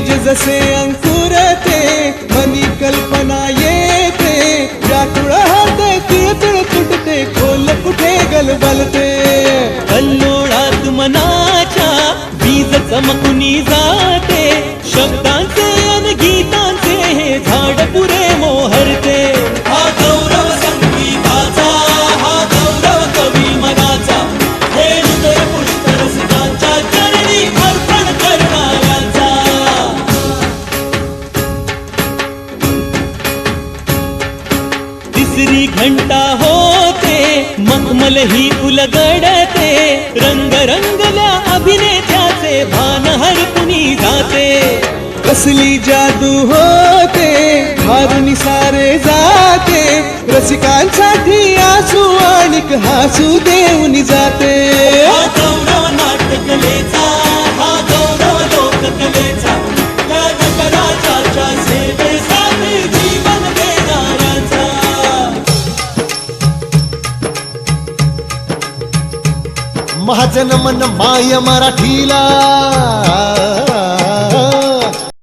जसे अंकुरते मनी कल्पना येते. व्याकुळ होते तिळतिळ तुटते खोल कुठे गलबलते? तिसरी घंटा होते मखमल ही उलगडते. रंग रंगल्या अभिनेत्याचे भान हरपुनी जाते. कसली जादू होते हारुनी सारे जाते. रसिकांसाठी आसू आणि हासू देऊन जाते. महाजन मन माय मराठीला.